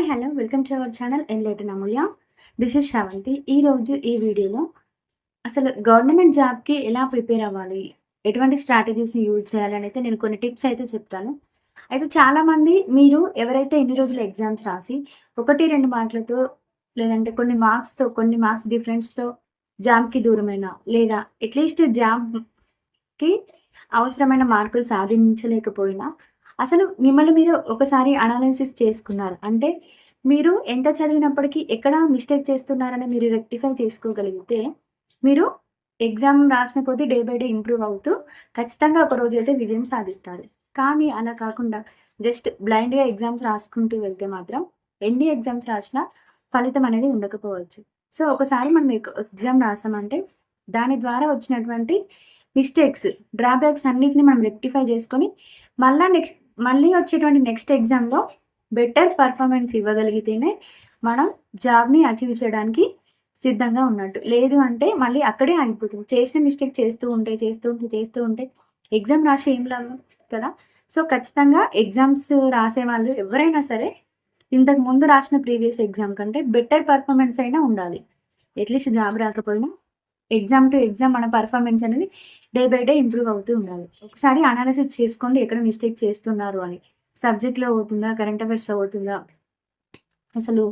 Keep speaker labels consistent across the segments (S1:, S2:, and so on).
S1: Hi hello welcome to our channel ఎన్లేటన్ Amulya this is Sravanthi ఈరోజు ఈ వీడియోలో అసలు గవర్నమెంట్ జాబ్కి ఎలా ప్రిపేర్ అవ్వాలి? ఎటువంటి స్ట్రాటజీస్ని యూజ్ చేయాలని అయితే నేను కొన్ని టిప్స్ అయితే చెప్తాను. అయితే చాలామంది మీరు ఎవరైతే ఎన్ని రోజులు ఎగ్జామ్స్ రాసి ఒకటి రెండు మార్కులతో లేదంటే కొన్ని మార్క్స్తో కొన్ని మార్క్స్ డిఫరెన్స్తో జాబ్కి దూరమైన లేదా అట్లీస్ట్ జాబ్కి అవసరమైన మార్కులు సాధించలేకపోయినా అసలు మిమ్మల్ని మీరు ఒకసారి అనాలిసిస్ చేసుకున్నారు. అంటే మీరు ఎంత చదివినప్పటికీ ఎక్కడ మిస్టేక్ చేస్తున్నారని మీరు రెక్టిఫై చేసుకోగలిగితే మీరు ఎగ్జామ్ రాసిన కొద్దీ డే బై డే ఇంప్రూవ్ అవుతూ ఖచ్చితంగా ఒక రోజు అయితే విజయం సాధిస్తారు. కానీ అలా కాకుండా జస్ట్ బ్లైండ్గా ఎగ్జామ్స్ రాసుకుంటూ వెళ్తే మాత్రం ఎన్ని ఎగ్జామ్స్ రాసినా ఫలితం అనేది ఉండకపోవచ్చు. సో ఒకసారి మనం ఎగ్జామ్ రాసామంటే దాని ద్వారా వచ్చినటువంటి మిస్టేక్స్ డ్రాబ్యాక్స్ అన్నిటిని మనం రెక్టిఫై చేసుకొని మళ్ళీ నెక్స్ట్ మళ్ళీ వచ్చేటువంటి నెక్స్ట్ ఎగ్జామ్లో బెటర్ పర్ఫార్మెన్స్ ఇవ్వగలిగితేనే మనం జాబ్ని అచీవ్ చేయడానికి సిద్ధంగా ఉన్నట్టు. లేదు అంటే మళ్ళీ అక్కడే ఆగిపోతుంది చేసిన మిస్టేక్ చేస్తూ ఉంటే చేస్తూ ఉంటే చేస్తూ ఉంటే ఎగ్జామ్ రాసి ఏం లాభం కదా? సో ఖచ్చితంగా ఎగ్జామ్స్ రాసే వాళ్ళు ఎవరైనా సరే ఇంతకు ముందు రాసిన ప్రీవియస్ ఎగ్జామ్ కంటే బెటర్ పర్ఫార్మెన్స్ అయినా ఉండాలి. అట్లీస్ట్ జాబ్ రాకపోయినా ఎగ్జామ్ టు ఎగ్జామ్ మన పర్ఫార్మెన్స్ అనేది డే బై డే ఇంప్రూవ్ అవుతూ ఉండాలి. ఒకసారి అనాలిసిస్ చేసుకోండి ఎక్కడ మిస్టేక్ చేస్తున్నారు అని. సబ్జెక్ట్లో అవుతుందా కరెంట్ అఫైర్స్లో అవుతుందా? అసలు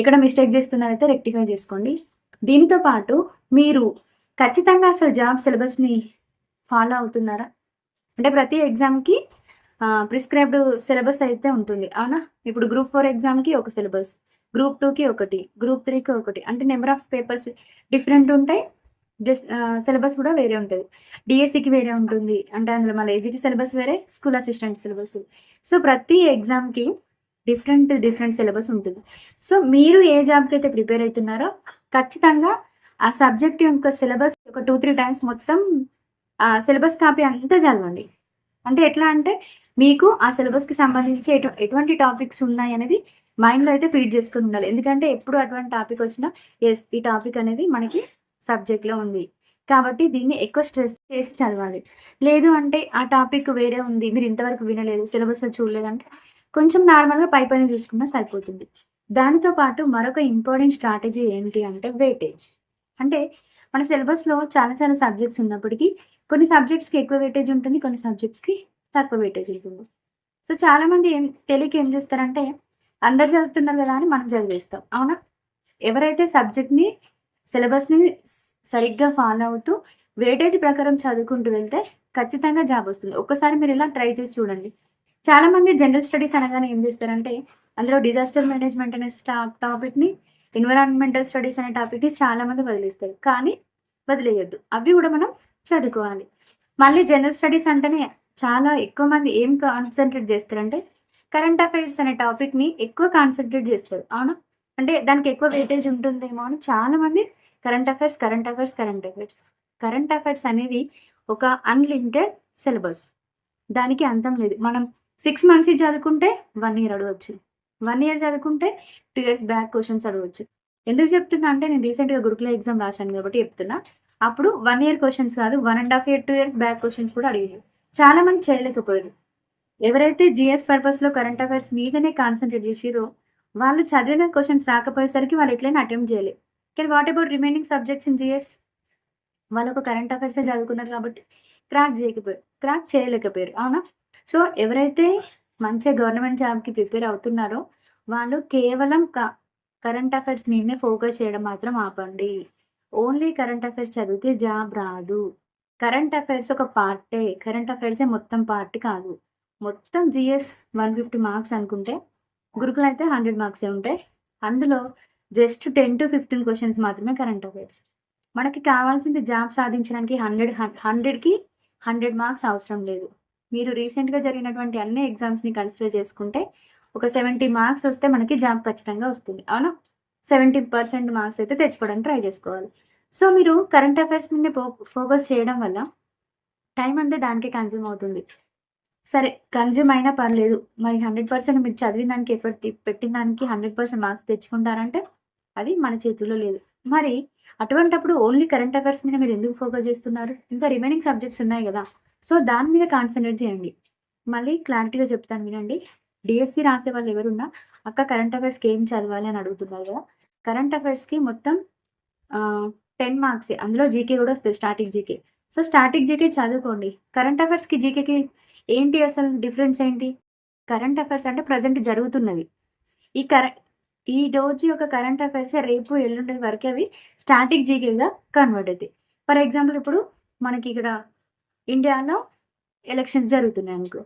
S1: ఎక్కడ మిస్టేక్ చేస్తున్నారైతే రెక్టిఫై చేసుకోండి. దీనితో పాటు మీరు ఖచ్చితంగా అసలు జాబ్ సిలబస్ని ఫాలో అవుతున్నారా? అంటే ప్రతి ఎగ్జామ్కి ప్రిస్క్రైబ్డ్ సిలబస్ అయితే ఉంటుంది. అవునా? ఇప్పుడు గ్రూప్ ఫోర్ ఎగ్జామ్కి ఒక సిలబస్ గ్రూప్ టూకి ఒకటి గ్రూప్ త్రీకి ఒకటి. అంటే నెంబర్ ఆఫ్ పేపర్స్ డిఫరెంట్ ఉంటాయి. జస్ట్ సిలబస్ కూడా వేరే ఉంటుంది. డిఎస్సికి వేరే ఉంటుంది. అంటే అందులో మళ్ళీ ఏజిటి సిలబస్ వేరే స్కూల్ అసిస్టెంట్ సిలబస్ సో ప్రతి ఎగ్జామ్కి డిఫరెంట్ డిఫరెంట్ సిలబస్ ఉంటుంది. సో మీరు ఏ జాబ్కి అయితే ప్రిపేర్ అవుతున్నారో ఖచ్చితంగా ఆ సబ్జెక్ట్ యొక్క సిలబస్ ఒక టూ త్రీ టైమ్స్ మొత్తం ఆ సిలబస్ కాపీ అంతా చదవండి. అంటే ఎట్లా అంటే మీకు ఆ సిలబస్కి సంబంధించి ఎటు ఎటువంటి టాపిక్స్ ఉన్నాయి అనేది మైండ్లో అయితే ఫీడ్ చేసుకుని ఉండాలి. ఎందుకంటే ఎప్పుడు అటువంటి టాపిక్ వచ్చినా ఎస్ ఈ టాపిక్ అనేది మనకి సబ్జెక్ట్లో ఉంది. కాబట్టి దీన్ని ఎక్కువ స్ట్రెస్ చేసి చదవాలి. లేదు అంటే ఆ టాపిక్ వేరే ఉంది మీరు ఇంతవరకు వినలేదు సిలబస్లో చూడలేదంటే కొంచెం నార్మల్గా పై పైన చూసుకున్నా సరిపోతుంది. దానితో పాటు మరొక ఇంపార్టెంట్ స్ట్రాటజీ ఏంటి అంటే వెయిటేజ్ అంటే మన సిలబస్లో చాలా చాలా సబ్జెక్ట్స్ ఉన్నప్పటికీ కొన్ని సబ్జెక్ట్స్కి ఎక్కువ వెయిటేజ్ ఉంటుంది కొన్ని సబ్జెక్ట్స్కి తక్కువ వెయిటేజ్ ఉంటుంది. సో చాలామంది ఏం తెలియక ఏం చేస్తారంటే అందరు చదువుతున్నారు కదా అని మనం చదివేస్తాం. అవునా? ఎవరైతే సబ్జెక్ట్ని సిలబస్ని సరిగ్గా ఫాలో అవుతూ వెయిటేజ్ ప్రకారం చదువుకుంటూ వెళ్తే ఖచ్చితంగా జాబ్ వస్తుంది. ఒక్కసారి మీరు ఇలా ట్రై చేసి చూడండి. చాలామంది జనరల్ స్టడీస్ అనగానే ఏం చేస్తారంటే అందులో డిజాస్టర్ మేనేజ్మెంట్ అనే టాపిక్ని ఎన్విరాన్మెంటల్ స్టడీస్ అనే టాపిక్ని చాలామంది వదిలేస్తారు. కానీ వదిలేయద్దు. అవి కూడా మనం చదువుకోవాలి. మళ్ళీ జనరల్ స్టడీస్ అంటేనే చాలా ఎక్కువ మంది ఏం కాన్సన్ట్రేట్ చేస్తారంటే కరెంట్ అఫైర్స్ అనే టాపిక్ని ఎక్కువ కాన్సన్ట్రేట్ చేస్తారు. అవునా? అంటే దానికి ఎక్కువ వెయిటేజ్ ఉంటుందేమో అని చాలామంది current affairs current affairs current affairs current affairs అనేది ఒక అన్లిమిటెడ్ సిలబస్ దానికి అంతం లేదు. మనం సిక్స్ మంత్స్ చదువుకుంటే వన్ ఇయర్ అడగవచ్చు వన్ ఇయర్ చదువుకుంటే టూ ఇయర్స్ బ్యాక్ క్వశ్చన్స్ అడగవచ్చు ఎందుకు చెప్తున్నా అంటే నేను రీసెంట్గా గురుకుల ఎగ్జామ్ రాశాను కాబట్టి చెప్తున్నా. అప్పుడు వన్ ఇయర్ క్వశ్చన్స్ కాదు one and half year two years back questions కూడా అడిగారు. చాలా మంది చేయలేకపోయారు. ఎవరైతే జిఎస్ పర్పస్లో కరెంట్ అఫైర్స్ మీదనే కాన్సన్ట్రేట్ చేసిరో వాళ్ళు చదివిన క్వశ్చన్స్ రాకపోయేసరికి వాళ్ళు ఎట్లయినా అటెంప్ట్ చేయలేదు కానీ what about remaining subjects in GS వాళ్ళు ఒక కరెంట్ అఫైర్సే చదువుకున్నారు కాబట్టి క్రాక్ చేయకపోయారు క్రాక్ చేయలేకపోయారు అవునా? సో ఎవరైతే మంచిగా గవర్నమెంట్ జాబ్కి ప్రిపేర్ అవుతున్నారో వాళ్ళు కేవలం కరెంట్ అఫైర్స్ మీదనే ఫోకస్ చేయడం మాత్రం ఆపండి. ఓన్లీ కరెంట్ అఫైర్స్ చదివితే జాబ్ రాదు. కరెంట్ అఫైర్స్ ఒక పార్టే కరెంట్ అఫైర్సే మొత్తం పార్ట్ కాదు. మొత్తం జిఎస్ వన్ ఫిఫ్టీ మార్క్స్ అనుకుంటే గురుకులు అయితే హండ్రెడ్ మార్క్సే ఉంటాయి. అందులో just ten to fifteen questions మాత్రమే కరెంట్ అఫైర్స్. మనకి కావాల్సింది జాబ్ సాధించడానికి హండ్రెడ్ హండ్రెడ్కి హండ్రెడ్ మార్క్స్ అవసరం లేదు. మీరు రీసెంట్గా జరిగినటువంటి అన్ని ఎగ్జామ్స్ని కన్సిడర్ చేసుకుంటే ఒక సెవెంటీ మార్క్స్ వస్తే మనకి జాబ్ ఖచ్చితంగా వస్తుంది. అవునా? సెవెంటీ పర్సెంట్ మార్క్స్ అయితే తెచ్చుకోవడానికి ట్రై చేసుకోవాలి. సో మీరు కరెంట్ అఫైర్స్ మీద ఫోకస్ చేయడం వల్ల టైం అంతా దానికి కన్జ్యూమ్ అవుతుంది. సరే కన్జ్యూమ్ అయినా పర్లేదు. మరి హండ్రెడ్ పర్సెంట్ మీరు చదివిన దానికి ఎఫర్ట్ పెట్టిన దానికి హండ్రెడ్ పర్సెంట్ మార్క్స్ తెచ్చుకుంటారంటే అది మన చేతుల్లో లేదు. మరి అటువంటప్పుడు ఓన్లీ కరెంట్ అఫైర్స్ మీద మీరు ఎందుకు ఫోకస్ చేస్తున్నారు? ఇంకా రిమైనింగ్ సబ్జెక్ట్స్ ఉన్నాయి కదా. సో దాని మీద కాన్సన్ట్రేట్ చేయండి. మళ్ళీ క్లారిటీగా చెప్తాను వినండి. డిఎస్సి రాసే వాళ్ళు ఎవరున్నా అక్క కరెంట్ అఫైర్స్‌కి ఏం చదవాలి? అని అడుగుతున్నారు కదా! కరెంట్ అఫైర్స్‌కి మొత్తం టెన్ మార్క్స్. అందులో జీకే కూడా వస్తుంది static GK. So, static GK చదువుకోండి. కరెంట్ అఫైర్స్‌కి, జీకేకి ఏంటి అసలు డిఫరెన్స్ ఏంటి? కరెంట్ అఫైర్స్ అంటే ప్రెజెంట్ జరుగుతున్నవి. ఈ కర ఈ రోజు యొక్క కరెంట్ అఫైర్స్ రేపు, ఎల్లుండి వరకు అవి స్టాటిక్ జీకేగా కన్వర్ట్ అవుతాయి ఫర్ ఎగ్జాంపుల్ ఇప్పుడు మనకి ఇక్కడ ఇండియాలో ఎలక్షన్స్ జరుగుతున్నాయి అనుకో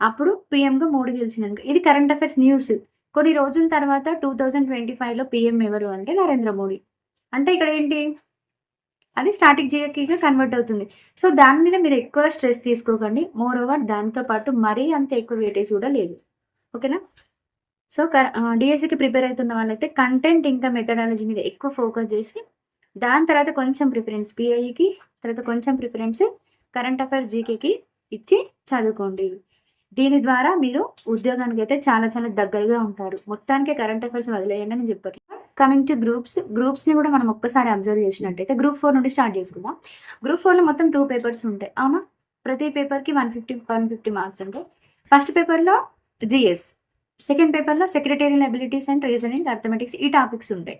S1: అప్పుడు పీఎంగా మోడీ గెలిచిండనుకో. ఇది కరెంట్ అఫైర్స్ న్యూస్. కొన్ని రోజుల తర్వాత టూ థౌజండ్ ట్వంటీ ఫైవ్లో పిఎం ఎవరు అంటే నరేంద్ర మోడీ. అంటే ఇక్కడ ఏంటి? అది స్టాటిక్ జీకేగా కన్వర్ట్ అవుతుంది. సో, దాని మీద మీరు ఎక్కువ స్ట్రెస్ తీసుకోకండి. మోర్ ఓవర్ దానితో పాటు మరీ అంత ఎక్కువ వెయిటేజ్ కూడా లేదు. ఓకేనా? సో, డిఎస్సికి ప్రిపేర్ అవుతున్న వాళ్ళైతే కంటెంట్ ఇంకా మెథడాలజీ మీద ఎక్కువ ఫోకస్ చేసి, దాని తర్వాత కొంచెం ప్రిఫరెన్స్ పిఐకి తర్వాత కొంచెం ప్రిఫరెన్స్ కరెంట్ అఫైర్స్ జీకేకి ఇచ్చి చదువుకోండి. దీని ద్వారా మీరు ఉద్యోగానికి అయితే చాలా చాలా దగ్గరగా ఉంటారు. మొత్తానికే కరెంట్ అఫైర్స్ వదిలేయండి అని చెప్పట్లేదు. Coming to groups. గ్రూప్స్‌ని కూడా మనం ఒక్కసారి అబ్జర్వ్ చేసినట్టయితే గ్రూప్ ఫోర్ నుండి స్టార్ట్ చేసుకుందాం. గ్రూప్ ఫోర్లో మొత్తం టూ పేపర్స్ ఉంటాయి. అవునా? ప్రతి పేపర్‌కి 150, 150 మార్క్స్ ఉంటాయి. ఫస్ట్ పేపర్‌లో జిఎస్ సెకండ్ పేపర్‌లో secretarial abilities and reasoning, arithmetic ఈ టాపిక్స్ ఉంటాయి.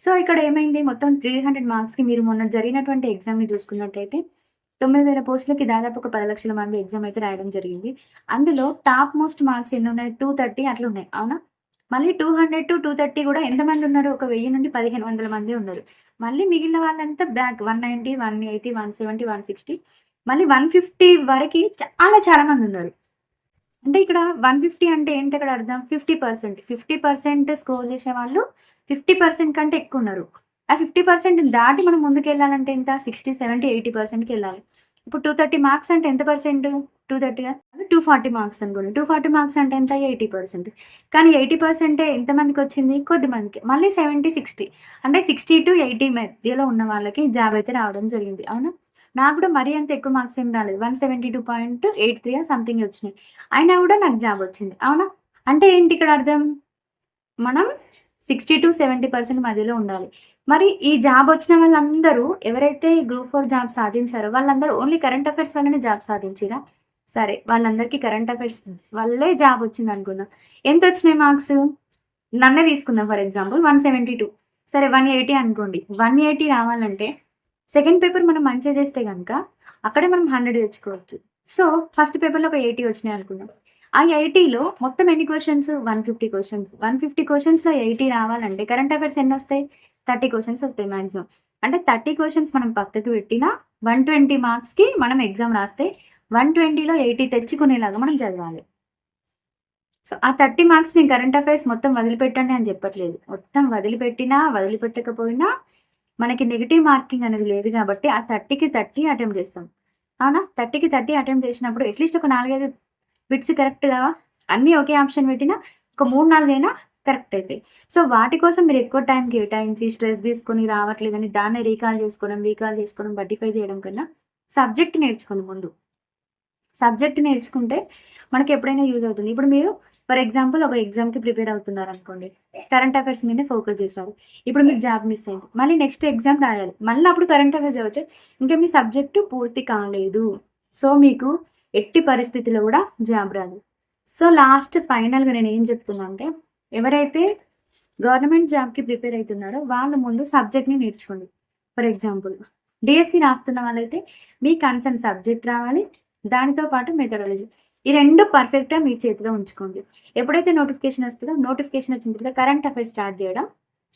S1: సో, ఇక్కడ ఏమైంది మొత్తం 300 మార్క్స్‌కి మీరు మొన్న జరిగినటువంటి ఎగ్జామ్‌ని చూసుకున్నట్టయితే 9000 పోస్టులకి దాదాపు ఒక పది లక్షల మంది ఎగ్జామ్ అయితే రాయడం జరిగింది. అందులో టాప్ మోస్ట్ మార్క్స్ ఎన్ని ఉన్నాయి టూ థర్టీ అట్లా ఉన్నాయి అవునా? మళ్ళీ two hundred to two thirty కూడా ఎంతమంది ఉన్నారు? ఒక వెయ్యి నుండి పదిహేను వందల మంది ఉన్నారు. మళ్ళీ మిగిలిన వాళ్ళంతా back one ninety one eighty one seventy one sixty మళ్ళీ వన్ ఫిఫ్టీ వరకు చాలా చాలా మంది ఉన్నారు. అంటే ఇక్కడ వన్ ఫిఫ్టీ అంటే ఏంటి ఇక్కడ అర్థం? Fifty percent fifty percent score చేసే వాళ్ళు ఫిఫ్టీ పర్సెంట్ కంటే ఎక్కువ ఉన్నారు. ఆ ఫిఫ్టీ పర్సెంట్ దాటి మనం ముందుకు వెళ్ళాలంటే ఎంత సిక్స్టీ సెవెంటీ ఎయిటీ పర్సెంట్కి వెళ్ళాలి. ఇప్పుడు టూ థర్టీ మార్క్స్ అంటే ఎంత percent two thirty two forty marks అనుకోండి. 240 మార్క్స్ అంటే ఎంత? 80%. కానీ ఎయిటీ పర్సెంటే ఎంతమందికి వచ్చింది కొద్ది మందికి మళ్ళీ 70, 60 అంటే 60-80 మధ్యలో ఉన్న వాళ్ళకి జాబ్ అయితే రావడం జరిగింది. అవునా? నాకు కూడా మరీ అంత ఎక్కువ మార్క్స్ ఏం రాలేదు. 172.83 సంథింగ్ వచ్చినాయి. అయినా కూడా నాకు జాబ్ వచ్చింది. అవునా? అంటే ఏంటి ఇక్కడ అర్థం? మనం 60-70% మధ్యలో ఉండాలి. మరి ఈ జాబ్ వచ్చిన వాళ్ళందరూ ఎవరైతే ఈ గ్రూప్ ఫోర్ జాబ్ సాధించారో వాళ్ళందరూ ఓన్లీ కరెంట్ అఫైర్స్ వల్లనే జాబ్ సాధించారా సరే వాళ్ళందరికీ కరెంట్ అఫైర్స్ వల్లే జాబ్ వచ్చింది అనుకుందాం ఎంత వచ్చినాయి మార్క్స్? నన్నే తీసుకుందాం ఫర్ ఎగ్జాంపుల్ 172 సరే 180 అనుకోండి. 180 రావాలంటే సెకండ్ పేపర్ మనం మంచిగా చేస్తే కనుక అక్కడే మనం 100 తెచ్చుకోవచ్చు. సో, ఫస్ట్ పేపర్‌లో ఒక 80 వచ్చినాయి అనుకుందాం. ఆ 80లో మొత్తం ఎన్ని questions one fifty questions one fifty క్వశ్చన్స్లో eighty రావాలంటే కరెంట్ అఫైర్స్ ఎన్నొస్తాయి? 30 క్వెషన్స్ వస్తాయి మ్యాక్సిమం అంటే థర్టీ క్వశ్చన్స్ మనం పక్కకు పెట్టినా 120 మార్క్స్‌కి మనం ఎగ్జామ్ రాస్తే 120లో 80 తెచ్చుకునేలాగా మనం చదవాలి. సో, ఆ 30 మార్క్స్ నేను కరెంట్ అఫైర్స్ మొత్తం వదిలిపెట్టండి అని చెప్పట్లేదు. మొత్తం వదిలిపెట్టినా, వదిలిపెట్టకపోయినా మనకి నెగిటివ్ మార్కింగ్ అనేది లేదు కాబట్టి ఆ 30కి 30 అటెంప్ట్ చేస్తాం. అవునా? 30కి 30 అటెంప్ట్ చేసినప్పుడు అట్‌లీస్ట్ ఒక 4, 5 బిట్స్ కరెక్ట్ కావా? అన్నీ ఒకే ఆప్షన్ పెట్టినా ఒక 3, 4 అయినా కరెక్ట్ అవుతాయి సో, వాటి కోసం మీరు ఎక్కువ టైం కేటాయించి స్ట్రెస్ తీసుకొని రావట్లేదని దాన్ని రీకాల్ చేసుకోవడం, రీకాల్ చేసుకోవడం, బట్టిఫై చేయడం కన్నా సబ్జెక్ట్ నేర్చుకోండి ముందు. సబ్జెక్ట్ నేర్చుకుంటే మనకి ఎప్పుడైనా యూజ్ అవుతుంది. ఇప్పుడు మీరు ఫర్ ఎగ్జాంపుల్ ఒక ఎగ్జామ్‌కి ప్రిపేర్ అవుతున్నారు అనుకోండి కరెంట్ అఫైర్స్ మీదనే ఫోకస్ చేశారు. ఇప్పుడు మీకు జాబ్ మిస్ అయింది. మళ్ళీ నెక్స్ట్ ఎగ్జామ్ రాయాలి. మళ్ళీ అప్పుడు కరెంట్ అఫైర్స్ చదివితే ఇంకా మీ సబ్జెక్టు పూర్తి కాలేదు. సో, మీకు ఎట్టి పరిస్థితిలో కూడా జాబ్ రాదు. సో, లాస్ట్ ఫైనల్‌గా నేను ఏం చెప్తున్నా అంటే ఎవరైతే గవర్నమెంట్ జాబ్‌కి ప్రిపేర్ అవుతున్నారో వాళ్ళు ముందు సబ్జెక్ట్‌ని నేర్చుకోండి. ఫర్ ఎగ్జాంపుల్ డిఎస్సి రాస్తున్న వాళ్ళైతే మీ కన్సర్న్ సబ్జెక్ట్ రావాలి. దానితో పాటు మెథడాలజీ. ఈ రెండు పర్ఫెక్ట్‌గా మీ చేతిలో ఉంచుకోండి. ఎప్పుడైతే నోటిఫికేషన్ వస్తుందో నోటిఫికేషన్ వచ్చిన తర్వాత కరెంట్ అఫైర్స్ స్టార్ట్ చేయడం,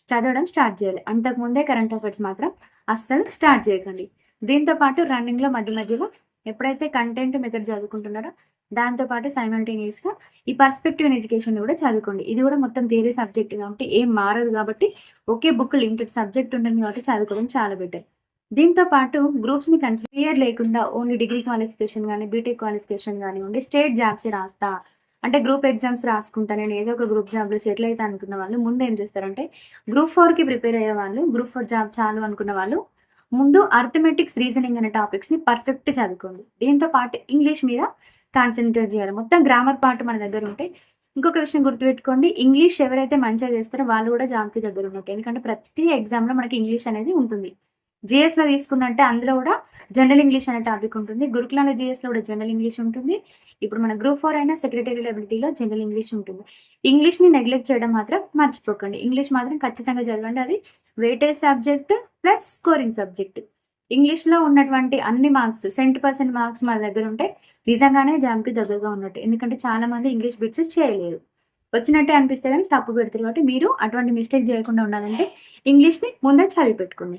S1: చదవడం స్టార్ట్ చేయాలి. అంతకు ముందే కరెంట్ అఫైర్స్ మాత్రం అస్సలు స్టార్ట్ చేయకండి. దీంతో పాటు రన్నింగ్‌లో మధ్య మధ్యలో ఎప్పుడైతే కంటెంట్ మెథడ్ చదువుకుంటున్నారో దాంతో పాటు సైమల్టేనియస్‌గా ఈ పర్స్పెక్టివ్ ఎడ్యుకేషన్ కూడా చదువుకోండి. ఇది కూడా మొత్తం థియరీ సబ్జెక్ట్ కాబట్టి ఏం మారదు కాబట్టి ఒకే బుక్ లిమిటెడ్ సబ్జెక్ట్ ఉంటుంది కాబట్టి చదువుకోవడం చాలా బెటర్. దీంతో పాటు గ్రూప్స్‌ని కన్సిడర్ క్లియర్ లేకుండా ఓన్లీ డిగ్రీ క్వాలిఫికేషన్ కానీ బీటెక్ క్వాలిఫికేషన్ గానివ్వండి స్టేట్ జాబ్స్ రాస్తా అంటే గ్రూప్ ఎగ్జామ్స్ రాసుకుంటా నేను ఏదో ఒక గ్రూప్ జాబ్‌లో సెటిల్ అవుతా అనుకున్న వాళ్ళు ముందు ఏం చేస్తారంటే గ్రూప్ ఫోర్కి ప్రిపేర్ అయ్యే వాళ్ళు గ్రూప్ ఫోర్ జాబ్ చాలు అనుకున్న వాళ్ళు ముందు అర్థమెటిక్స్, రీజనింగ్ అనే టాపిక్స్‌ని పర్ఫెక్ట్ చదువుకోండి. దీంతో పాటు ఇంగ్లీష్ మీద కాన్సన్ట్రేట్ చేయాలి. మొత్తం గ్రామర్ పార్ట్ మన దగ్గర ఉంటే ఇంకొక విషయం గుర్తుపెట్టుకోండి. ఇంగ్లీష్ ఎవరైతే మంచిగా చేస్తారో వాళ్ళు కూడా జాబ్‌కి దగ్గర ఉన్నట్టు ఎందుకంటే ప్రతి ఎగ్జామ్‌లో మనకి ఇంగ్లీష్ అనేది ఉంటుంది. జిఎస్లో తీసుకున్నట్టే అందులో కూడా జనరల్ ఇంగ్లీష్ అనే టాపిక్ ఉంటుంది. గురుకులాల జిఎస్లో కూడా జనరల్ ఇంగ్లీష్ ఉంటుంది. ఇప్పుడు మన గ్రూప్ ఫోర్ అయినా సెక్రటరీ లెబిలిటీలో జనరల్ ఇంగ్లీష్ ఉంటుంది. ఇంగ్లీష్ని నెగ్లెక్ట్ చేయడం మాత్రం మర్చిపోకండి. ఇంగ్లీష్ మాత్రం ఖచ్చితంగా చదవండి. అది weightage subject plus scoring subject ఇంగ్లీష్లో ఉన్నటువంటి అన్ని మార్క్స్ సెంటీ పర్సెంట్ మార్క్స్ మా దగ్గర ఉంటే నిజంగానే జామ్కి దగ్గరగా ఉన్నట్టు. ఎందుకంటే చాలామంది ఇంగ్లీష్ బిట్స్ చేయలేరు. వచ్చినట్టే అనిపిస్తే కానీ తప్పు పెడతారు. కాబట్టి మీరు అటువంటి మిస్టేక్ చేయకుండా ఉండాలంటే ఇంగ్లీష్ని ముందే చదివి పెట్టుకోండి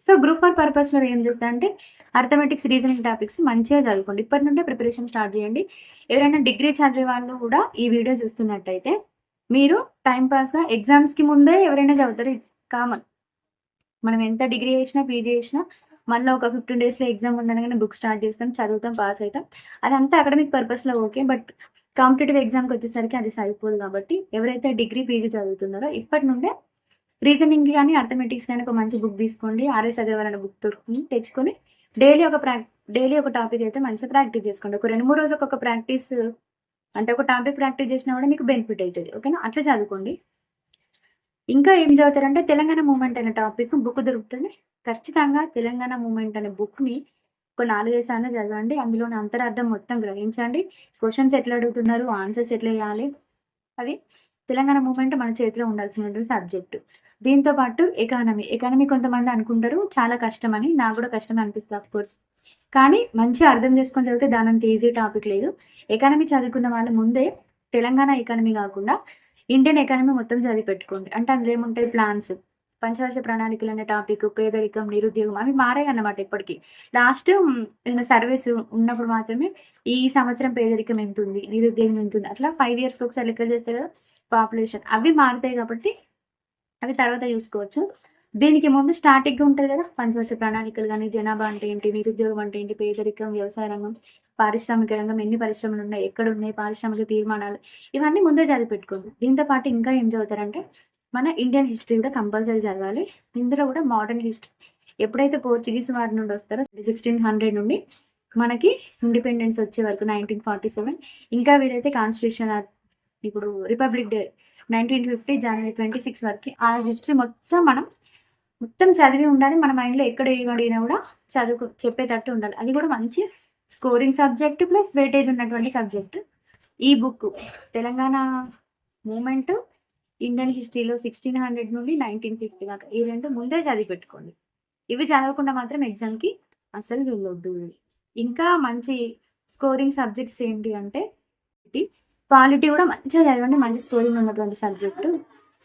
S1: సో గ్రూప్ ఫర్ పర్పస్లో ఏం చేస్తా అంటే అర్థమెటిక్స్ రీజనింగ్ టాపిక్స్ మంచిగా చదువుకోండి. ఇప్పటి నుండే ప్రిపరేషన్ స్టార్ట్ చేయండి. ఎవరైనా డిగ్రీ చదివే వాళ్ళు కూడా ఈ వీడియో చూస్తున్నట్టయితే మీరు టైంపాస్గా ఎగ్జామ్స్కి ముందే ఎవరైనా చదువుతారు. కామన్ మనం ఎంత డిగ్రీ చేసినా పీజీ చేసినా మళ్ళీ ఒక ఫిఫ్టీన్ డేస్లో ఎగ్జామ్ ఉందనగానే బుక్ స్టార్ట్ చేస్తాం చదువుతాం పాస్ అవుతాం. అదంతా అకాడమిక్ పర్పస్లో ఓకే బట్ కాంపిటేటివ్ ఎగ్జామ్కి వచ్చేసరికి అది సరిపోదు కాబట్టి ఎవరైతే డిగ్రీ పీజీ చదువుతున్నారో ఇప్పటి నుండే రీజనింగ్ కానీ అర్థమెటిక్స్ కానీ ఒక మంచి బుక్ తీసుకోండి. ఆర్ఎస్ చదవాలన్న బుక్ దొరుకుతుంది తెచ్చుకొని డైలీ ఒక ప్రాక్ డైలీ ఒక టాపిక్ అయితే మంచిగా ప్రాక్టీస్ చేసుకోండి. ఒక రెండు మూడు రోజులకు ఒక ప్రాక్టీస్ అంటే ఒక టాపిక్ ప్రాక్టీస్ చేసినా కూడా మీకు బెనిఫిట్ అవుతుంది. ఓకేనా అట్లా చదువుకోండి. ఇంకా ఏం చదువుతారంటే తెలంగాణ మూమెంట్ అనే టాపిక్ బుక్ దొరుకుతుంది. ఖచ్చితంగా తెలంగాణ మూమెంట్ అనే బుక్ని ఒక నాలుగైదు సార్లు చదవండి. అందులోని అంతరార్థం మొత్తం గ్రహించండి. క్వశ్చన్స్ ఎట్లా అడుగుతున్నారు? ఆన్సర్స్ ఎట్లా వేయాలి అది తెలంగాణ మూమెంట్ మన చేతిలో ఉండాల్సినటువంటి సబ్జెక్టు. దీంతో పాటు ఎకానమీ. ఎకానమీ కొంతమంది అనుకుంటారు చాలా కష్టం అని నాకు కూడా కష్టం అనిపిస్తుంది ఆఫ్ కోర్స్ కానీ మంచిగా అర్థం చేసుకొని చదివితే దాని అంత ఈజీ టాపిక్ లేదు. ఎకానమీ చదువుకున్న వాళ్ళు ముందే తెలంగాణ ఎకానమీ కాకుండా ఇండియన్ ఎకానమీ మొత్తం చదివి పెట్టుకోండి. అంటే అందులో ఏముంటాయి? ప్లాన్స్. పంచవర్ష ప్రణాళికలు అనే టాపిక్ పేదరికం నిరుద్యోగం అవి మారాయి అన్నమాట ఇప్పటికీ. లాస్ట్ ఏదైనా సర్వీస్ ఉన్నప్పుడు మాత్రమే ఈ సంవత్సరం పేదరికం ఎంత ఉంది నిరుద్యోగం ఎంత ఉంది అట్లా ఫైవ్ ఇయర్స్కి ఒకసారి లెక్క చేస్తే కదా పాపులేషన్ అవి మారుతాయి కాబట్టి అవి తర్వాత చూసుకోవచ్చు. దీనికి ముందు స్టార్టింగ్ ఉంటుంది కదా? పంచవర్ష ప్రణాళికలు కానీ జనాభా అంటే ఏంటి? నిరుద్యోగం అంటే ఏంటి? పేదరికం వ్యవసాయ రంగం పారిశ్రామిక రంగం ఎన్ని పరిశ్రమలు ఉన్నాయి? ఎక్కడ ఉన్నాయి? పారిశ్రామిక తీర్మానాలు? ఇవన్నీ ముందే చదివి పెట్టుకోండి. దీంతో పాటు ఇంకా ఏం చదువుతారంటే మన ఇండియన్ హిస్టరీ కూడా కంపల్సరీ చదవాలి. ఇందులో కూడా మోడర్న్ హిస్టరీ ఎప్పుడైతే పోర్చుగీస్ వారి నుండి వస్తారో సిక్స్టీన్ హండ్రెడ్ నుండి మనకి ఇండిపెండెన్స్ వచ్చే వరకు నైన్టీన్ ఫార్టీ సెవెన్ ఇంకా వీలైతే కాన్స్టిట్యూషన్ ఇప్పుడు republic day nineteen fifty January twenty six వరకు ఆ హిస్టరీ మొత్తం మనం మొత్తం చదివి ఉండాలి. మన మైండ్లో ఎక్కడ ఏమడిగినా కూడా చదువు చెప్పేటట్టు ఉండాలి. అది కూడా మంచి స్కోరింగ్ సబ్జెక్ట్ ప్లస్ వెయిటేజ్ ఉన్నటువంటి సబ్జెక్ట్ ఈ బుక్ తెలంగాణ మూమెంట్ ఇండియన్ హిస్టరీలో సిక్స్టీన్ హండ్రెడ్ నుండి నైన్టీన్ ఫిఫ్టీ దాకా. ఈ రెండు ముందే చదివి పెట్టుకోండి. ఇవి చదవకుండా మాత్రం ఎగ్జామ్కి అసలు వెళ్ళొద్దు. ఇంకా మంచి స్కోరింగ్ సబ్జెక్ట్స్ ఏంటి అంటే క్వాలిటీ కూడా మంచిగా చదవండి మంచి స్టోరింగ్ ఉన్నటువంటి సబ్జెక్టు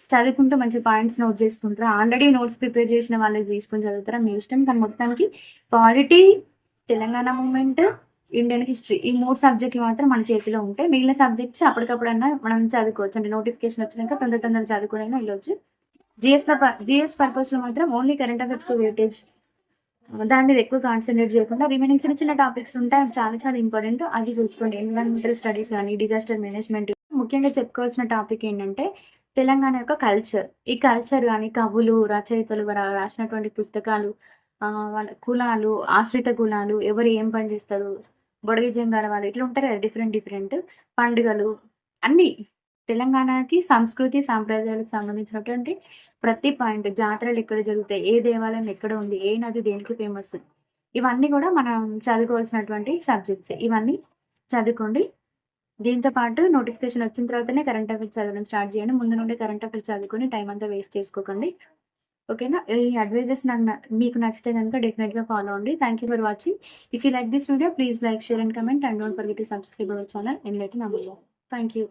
S1: చదువుకుంటూ మంచి పాయింట్స్ నోట్ చేసుకుంటారా? ఆల్రెడీ నోట్స్ ప్రిపేర్ చేసిన వాళ్ళకి తీసుకొని చదువుతారా? మీ ఇష్టం కానీ మొత్తానికి quality Telangana movement Indian history ఈ మూడు సబ్జెక్టులు మాత్రం మన చేతిలో ఉంటాయి మిగిలిన సబ్జెక్ట్స్ అప్పటికప్పుడన్నా మనం చదువుకోవచ్చు. అంటే నోటిఫికేషన్ వచ్చినాక తొందర తొందర చదువుకునే వెళ్ళొచ్చు. జిఎస్లో జిఎస్ పర్పస్లో మాత్రం ఓన్లీ కరెంట్ అఫేర్స్కి వెయిటేజ్ దాని మీద ఎక్కువ కాన్సన్ట్రేట్ చేయకుండా రిమైనింగ్ చిన్న చిన్న టాపిక్స్ ఉంటాయి చాలా చాలా ఇంపార్టెంట్ అది చూసుకోండి. ఎన్విరాన్మెంటల్ స్టడీస్ కానీ డిజాస్టర్ మేనేజ్మెంట్ ముఖ్యంగా చెప్పుకోవాల్సిన టాపిక్ ఏంటంటే తెలంగాణ యొక్క కల్చర్ ఈ కల్చర్ కానీ కవులు రచయితలు రాసినటువంటి పుస్తకాలు వాళ్ళ కులాలు ఆశ్రిత కులాలు ఎవరు ఏం పని చేస్తారు బొడగి జంగాల వాళ్ళు ఇట్లా ఉంటారు కదా డిఫరెంట్ డిఫరెంట్ పండుగలు అన్నీ. తెలంగాణకి సంస్కృతి సాంప్రదాయాలకు సంబంధించినటువంటి ప్రతి పాయింట్ జాతరలు ఎక్కడ జరుగుతాయి ఏ దేవాలయం ఎక్కడ ఉంది ఏ నది దేనికి ఫేమస్ ఇవన్నీ కూడా మనం చదువుకోవాల్సినటువంటి సబ్జెక్ట్స్. ఇవన్నీ చదువుకోండి. దీంతో పాటు నోటిఫికేషన్ వచ్చిన తర్వాతనే కరెంట్ అఫేర్స్ చదవడం స్టార్ట్ చేయండి. ముందు నుండి కరెంట్ అఫేర్స్ చదువుకొని టైం అంతా వేస్ట్ చేసుకోకండి. ఓకేనా? ఈ అడ్వైజెస్ నాకు మీకు నచ్చితే కనుక డెఫినెట్గా ఫాలో అవ్వండి. Thank you for watching if you like this video please like share and comment and don't forget to subscribe our channel ఎన్ లెట్ నమ్మలో థ్యాంక్ యూ